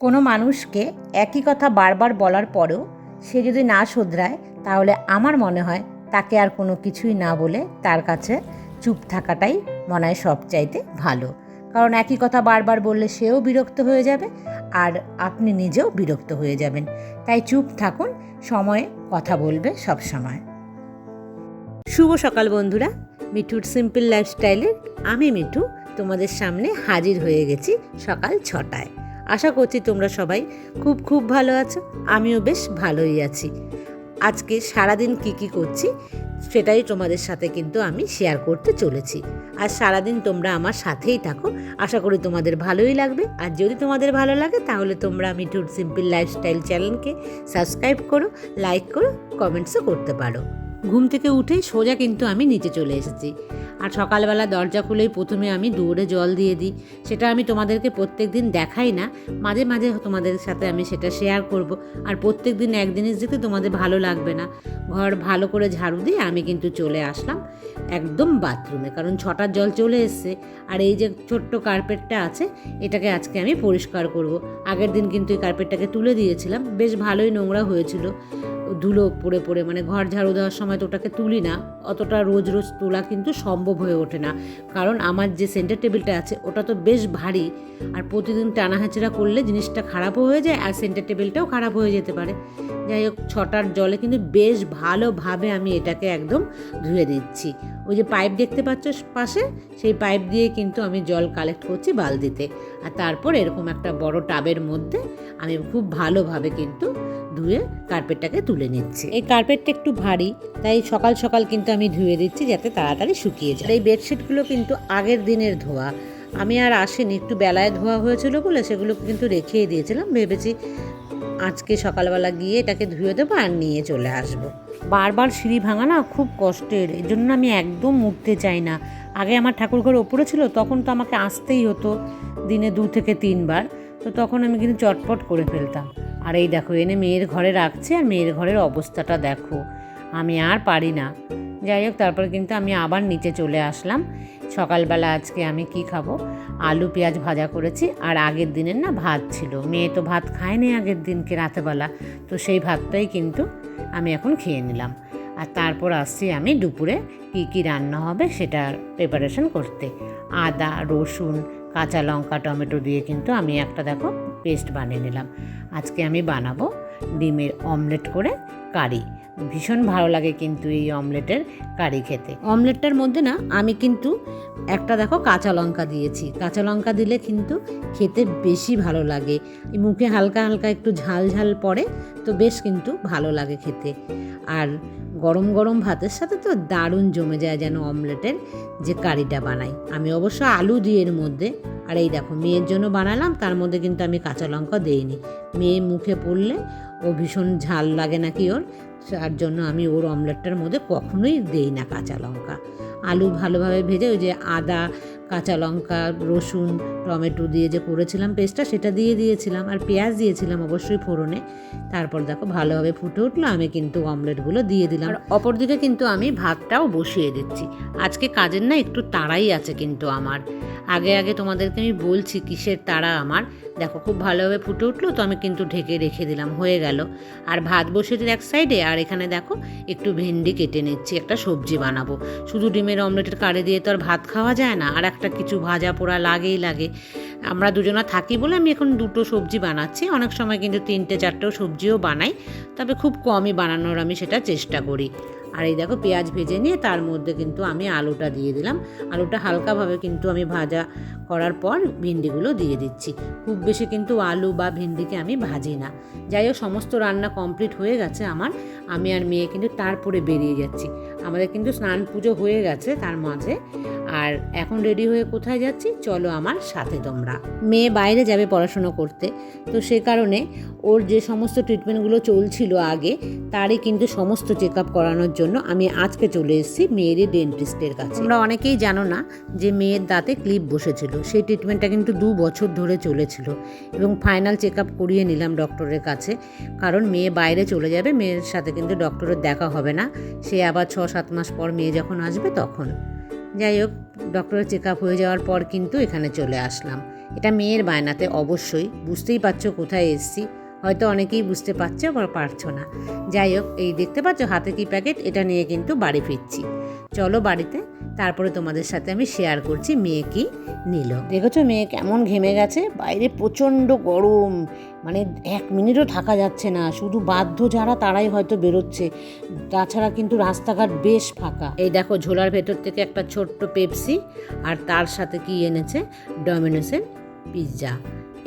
কোনো মানুষকে একই কথা বারবার বলার পরেও সে যদি না শোধরায়, তাহলে আমার মনে হয় তাকে আর কোনো কিছুই না বলে তার কাছে চুপ থাকাটাই মনে হয় সবচাইতে ভালো। কারণ একই কথা বারবার বললে সেও বিরক্ত হয়ে যাবে আর আপনি নিজেও বিরক্ত হয়ে যাবেন। তাই চুপ থাকুন, সময়ে কথা বলবে সব সময়। শুভ সকাল বন্ধুরা। মিঠুর সিম্পল লাইফস্টাইলের আমি মিঠু তোমাদের সামনে হাজির হয়ে গেছি সকাল ছটায়। আশা করছি তোমরা সবাই খুব খুব ভালো আছো, আমিও বেশ ভালোই আছি। আজকে সারাদিন কি কি করছি সেটাই তোমাদের সাথে কিন্তু আমি শেয়ার করতে চলেছি। আর সারাদিন তোমরা আমার সাথেই থাকো, আশা করি তোমাদের ভালোই লাগবে। আর যদি তোমাদের ভালো লাগে তাহলে তোমরা আমি মিঠুর সিম্পল লাইফস্টাইল চ্যানেলকে সাবস্ক্রাইব করো লাইক করো কমেন্টসও করতে পারো। ঘুম থেকে উঠেই সোজা কিন্তু আমি নিচে চলে এসেছি। আর সকালবেলা দরজা খুলেই প্রথমে আমি দৌড়ে জল দিয়ে দিই। সেটা আমি তোমাদেরকে প্রত্যেক দিন দেখাই না। মাঝে মাঝে তোমাদের সাথে আমি সেটা শেয়ার করব। আর প্রত্যেক দিন এক জিনিস দিতে তোমাদের ভালো লাগবে না। ঘর ভালো করে ঝাড়ু দিয়ে আমি কিন্তু চলে আসলাম একদম বাথরুমে কারণ ছটার জল চলে এসছে। আর এই যে ছোট্ট কার্পেটটা আছে, এটাকে আজকে আমি পরিষ্কার করব। আগের দিন কিন্তু এই কার্পেটটাকে তুলে দিয়েছিলাম। বেশ ভালোই নোংরা হয়েছিল। ধুলো পড়ে পড়ে মানে ঘর ঝাড়ু দেওয়ার সময় তো ওটাকে তুলি না। অতটা রোজ রোজ তোলা কিন্তু সম্ভব হয়ে ওঠে না। কারণ আমার যে সেন্টার টেবিলটা আছে, ওটা তো বেশ ভারী। আর প্রতিদিন টানা হাঁচড়া করলে জিনিসটা খারাপও হয়ে যায় আর সেন্টার টেবিলটাও খারাপ হয়ে যেতে পারে। যাই হোক, ছটার জলে কিন্তু বেশ ভালোভাবে আমি এটাকে একদম ধুয়ে দিচ্ছি। ওই যে পাইপ দেখতে পাচ্ছ পাশে? সেই পাইপ দিয়ে কিন্তু আমি জল কালেক্ট করছি বালতিতে। আর তারপর এরকম একটা বড় টাবের মধ্যে আমি খুব ভালোভাবে কিন্তু ধুয়ে কার্পেটটাকে তুলে নিচ্ছি। এই কার্পেটটা একটু ভারী, তাই সকাল সকাল কিন্তু আমি ধুয়ে দিচ্ছি যাতে তাড়াতাড়ি শুকিয়ে যায়। এই বেডশিটগুলো কিন্তু আগের দিনের ধোয়া। আমি আর আসিনি, একটু বেলায় ধোয়া হয়েছিল বলে সেগুলো কিন্তু রেখেই দিয়েছিলাম। ভেবেছি আজকে সকালবেলা গিয়ে এটাকে ধুয়ে দেবো আর নিয়ে চলে আসব। বারবার সিঁড়ি ভাঙা না খুব কষ্টের এই জন্য আমি একদম উঠতে চাই না। আগে আমার ঠাকুরঘর ওপরে ছিল, তখন তো আমাকে আসতেই হতো দিনে দু থেকে তিনবার। তো তখন আমি কিন্তু চটপট করে ফেলতাম। আর এই দেখো, এনে মেয়ের ঘরে রাখছে আর মেয়ের ঘরের অবস্থাটা দেখো। আমি আর পারি না। যাই হোক, তারপর কিন্তু আমি আবার নিচে চলে আসলাম। সকালবেলা আজকে আমি কি খাব? আলু, পেঁয়াজ ভাজা করেছি আর আগের দিনের না ভাত ছিল। মেয়ে তো ভাত খায়নি আগের দিনকে রাতেবেলা। তো সেই ভাতটাই কিন্তু আমি এখন খেয়ে নিলাম। আর তারপর আসছি আমি দুপুরে কী কী রান্না হবে সেটার প্রিপারেশন করতে। আদা, রসুন, কাঁচা লঙ্কা, টমেটো দিয়ে কিন্তু আমি একটা দেখো পেস্ট বানিয়ে নিলাম। আজকে আমি বানাবো ডিমের অমলেট করে কারি। ভীষণ ভালো লাগে কিন্তু এই অমলেটের কারি খেতে। অমলেটটার মধ্যে না আমি কিন্তু একটা দেখো কাঁচা লঙ্কা দিয়েছি। কাঁচা লঙ্কা দিলে কিন্তু খেতে বেশি ভালো লাগে। মুখে হালকা হালকা একটু ঝাল ঝাল পড়ে তো বেশ কিন্তু ভালো লাগে খেতে। আর গরম গরম ভাতের সাথে তো দারুণ জমে যায় যেন অমলেটের যে কারিটা বানাই। আমি অবশ্য আলু দিয়ে এর মধ্যে, আর এই দেখো মেয়ের জন্য বানালাম, তার মধ্যে কিন্তু আমি কাঁচা লঙ্কা দেইনি। মেয়ে মুখে পড়লে ও ভীষণ ঝাল লাগে নাকি ওর, তার জন্য আমি ওর অমলেটটার মধ্যে কখনোই দেই না কাঁচা লঙ্কা। আলু ভালোভাবে ভেজে ওই যে আদা কাঁচা লঙ্কা, রসুন, টমেটো দিয়ে যে করেছিলাম পেস্টটা সেটা দিয়ে দিয়েছিলাম। আর পেঁয়াজ দিয়েছিলাম অবশ্যই ফোড়নে। তারপর দেখো ভালোভাবে ফুটে উঠল, আমি কিন্তু অমলেটগুলো দিয়ে দিলাম। আর অপরদিকে কিন্তু আমি ভাতটাও বসিয়ে দিচ্ছি। আজকে কাজের না একটু তাড়াই আছে কিন্তু আমার। আগে আগে তোমাদেরকে আমি বলছি কিসের তাড়া আমার। দেখো, খুব ভালোভাবে ফুটে উঠল, তো আমি কিন্তু ঢেকে রেখে দিলাম, হয়ে গেল। আর ভাত বসে দিল এক সাইডে আর এখানে দেখো, একটু ভেন্ডি কেটে নিচ্ছি, একটা সবজি বানাবো। শুধু ডিমের অমলেটের কাড়ে দিয়ে তো আর ভাত খাওয়া যায় না, আর একটা কিছু ভাজা পোড়া লাগেই লাগে। আমরা দুজনা থাকি বলে আমি এখন দুটো সবজি বানাচ্ছি, অনেক সময় কিন্তু তিনটে, চারটেও সবজিও বানাই, তবে খুব কমই বানানোর আমি সেটা চেষ্টা করি। আর এই দেখো পেঁয়াজ ভেজে নিয়ে তার মধ্যে কিন্তু আমি আলুটা দিয়ে দিলাম। আলুটা হালকাভাবে কিন্তু আমি ভাজা করার পর ভিন্ডিগুলো দিয়ে দিচ্ছি। খুব বেশি কিন্তু আলু বা ভিন্ডিকে আমি ভাজি না। যাই হোক, সমস্ত রান্না কমপ্লিট হয়ে গেছে আমার। আমি আর মেয়ে কিন্তু তারপরে বেরিয়ে যাচ্ছি। আমাদের কিন্তু স্নান পুজো হয়ে গেছে, তার মাঝে। আর এখন রেডি হয়ে কোথায় যাচ্ছি? চলো আমার সাথে তোমরা। মেয়ে বাইরে যাবে পড়াশুনো করতে। তো সে কারণে ওর যে সমস্ত ট্রিটমেন্টগুলো চলছিল আগে, তারই কিন্তু সমস্ত চেক আপ করানোর জন্য আমি আজকে চলে এসেছি মেয়েরই ডেন্টিস্টের কাছে। তোমরা অনেকেই জানো না যে মেয়ের দাঁতে ক্লিপ বসেছিল। সেই ট্রিটমেন্টটা কিন্তু দু বছর ধরে চলেছিল এবং ফাইনাল চেক আপ করিয়ে নিলাম ডক্টরের কাছে। কারণ মেয়ে বাইরে চলে যাবে, মেয়ের সাথে কিন্তু ডক্টরের দেখা হবে না। সে আবার ছ সাত মাস পর মেয়ে যখন আসবে তখন। যাই হোক ডক্টরের চেক আপ হয়ে যাওয়ার পর কিন্তু এখানে চলে আসলাম। এটা মেয়ের বায়নাতে অবশ্যই, বুঝতেই পারছ কোথায় এসছি। হয়তো অনেকেই বুঝতে পারছ, আবার পারছ না। যাই হোক, এই দেখতে পাচ্ছ, হাতে কি প্যাকেট? এটা নিয়ে কিন্তু বাড়ি ফিরছি। চলো বাড়িতে, তারপরে তোমাদের সাথে আমি শেয়ার করছি মেয়ে কি নিল। দেখেছ মেয়ে কেমন ঘেমে গেছে? বাইরে প্রচণ্ড গরম। মানে এক মিনিটও থাকা যাচ্ছে না। শুধু বাধ্য যারা, তারাই হয়তো বেরোচ্ছে। তাছাড়া কিন্তু রাস্তাঘাট বেশ ফাঁকা। এই দেখো, ঝোলার ভেতর থেকে একটা ছোট্ট পেপসি আর তার সাথে কি এনেছে? ডমিনোসের পিৎজা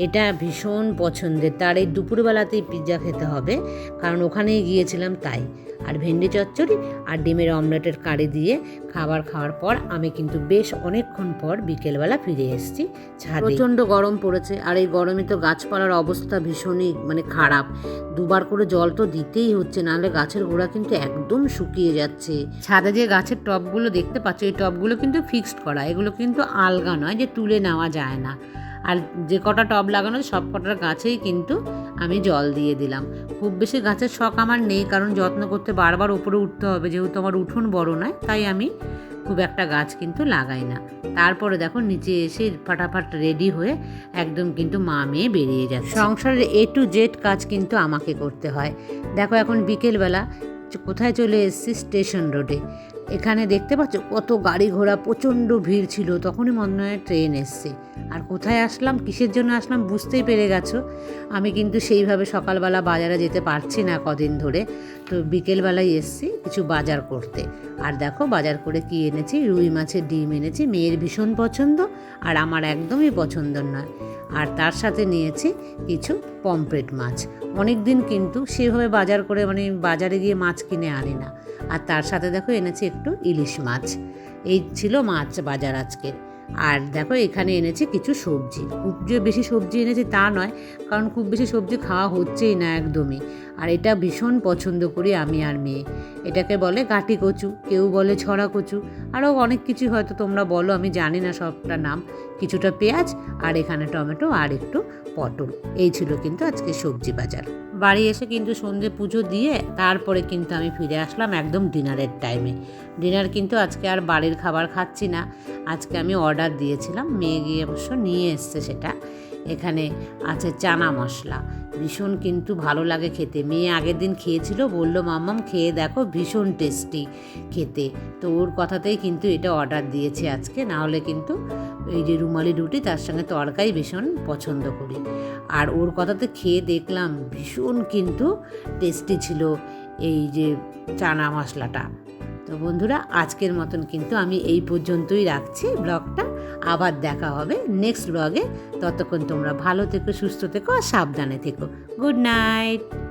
এটা ভীষণ পছন্দের। তার এই দুপুরবেলাতেই পিৎজা খেতে হবে, কারণ ওখানেই গিয়েছিলাম তাই। আর ভেন্ডি চচ্চড়ি আর ডিমের অমলেটের কারি দিয়ে খাবার খাওয়ার পর আমি কিন্তু বেশ অনেকক্ষণ পর বিকেলবেলা ফিরে এসেছি ছাদে। প্রচণ্ড গরম পড়েছে, আর এই গরমে তো গাছপালার অবস্থা ভীষণই মানে খারাপ। দুবার করে জল তো দিতেই হচ্ছে, নাহলে গাছের গোড়া কিন্তু একদম শুকিয়ে যাচ্ছে। ছাদে যে গাছের টবগুলো দেখতে পাচ্ছ, এই টবগুলো কিন্তু ফিক্সড করা, এগুলো কিন্তু আলগা নয় যে তুলে নেওয়া যায় না। আর যে কটা টব লাগানো সব কটার গাছেই কিন্তু আমি জল দিয়ে দিলাম। খুব বেশি গাছের শখ আমার নেই, কারণ যত্ন করতে বারবার উপরে উঠতে হবে। যেহেতু আমার উঠোন বড় নয়, তাই আমি খুব একটা গাছ কিন্তু লাগাই না। তারপরে দেখো, নিচে এসে ফাটাফাট রেডি হয়ে একদম কিন্তু মা মেয়ে বেরিয়ে যাচ্ছে। সংসারের এ টু জেড কাজ কিন্তু আমাকে করতে হয়। দেখো, এখন বিকেলবেলা কোথায় চলে এসেছি? স্টেশন রোডে। এখানে দেখতে পাচ্ছ কত গাড়ি ঘোড়া, প্রচণ্ড ভিড় ছিল। তখনই মনে হয় ট্রেন এসছে। আর কোথায় আসলাম, কিসের জন্য আসলাম বুঝতেই পেরে গেছো? আমি কিন্তু সেইভাবে সকালবেলা বাজারে যেতে পারছি না কদিন ধরে। তো বিকেলবেলায় এসছি কিছু বাজার করতে। আর দেখো বাজার করে কি এনেছি? রুই মাছের ডিম এনেছি। মেয়ের ভীষণ পছন্দ আর আমার একদমই পছন্দ নয়। আর তার সাথে নিয়েছি কিছু পমফ্রেট মাছ। অনেক দিন কিন্তু সেভাবে বাজার করে মানে বাজারে গিয়ে মাছ কিনে আনি না। আর তার সাথে দেখো এনেছি একটু ইলিশ মাছ। এই ছিল মাছ বাজার আজকে। আর দেখো এখানে এনেছে কিছু সবজি। খুব যে বেশি সবজি এনেছি তা নয়, কারণ খুব বেশি সবজি খাওয়া হচ্ছেই না একদমই। আর এটা ভীষণ পছন্দ করি আমি আর মেয়ে। এটাকে বলে গাটি কচু, কেউ বলে ছড়া কচু, আরও অনেক কিছু হয়তো তোমরা বলো, আমি জানি না সবটা নাম। কিছুটা পেঁয়াজ আর এখানে টমেটো আর একটু পটল। এই ছিল কিন্তু আজকে সবজি বাজার। বাড়ি এসে কিন্তু সন্ধে পুজো দিয়ে তারপরে কিন্তু আমি ফিরে আসলাম একদম ডিনারের টাইমে। ডিনার কিন্তু আজকে আর বাড়ির খাবার খাচ্ছি না। আজকে আমি অর্ডার দিয়েছিলাম, মেয়ে গিয়ে অবশ্য নিয়ে এসছে সেটা। এখানে আছে চানা মশলা। ভীষণ কিন্তু ভালো লাগে খেতে। মেয়ে আগের দিন খেয়েছিল, বলল, মাম্মাম, খেয়ে দেখো, ভীষণ টেস্টি খেতে। তো ওর কথাতেই কিন্তু এটা অর্ডার দিয়েছে আজকে। না হলে কিন্তু এই যে রুমালি রুটি, তার সঙ্গে তরকারি ভীষণ পছন্দ করি। আর ওর কথাতে খেয়ে দেখলাম, ভীষণ কিন্তু টেস্টি ছিল এই যে চানা মশলাটা। তো বন্ধুরা, আজকের মতন কিন্তু আমি এই পর্যন্তই রাখছি। ব্লগটা আবার দেখা হবে নেক্সট ব্লগে ততক্ষণ তোমরা ভালো থেকো, সুস্থ থেকো আর সাবধানে থেকো। Good night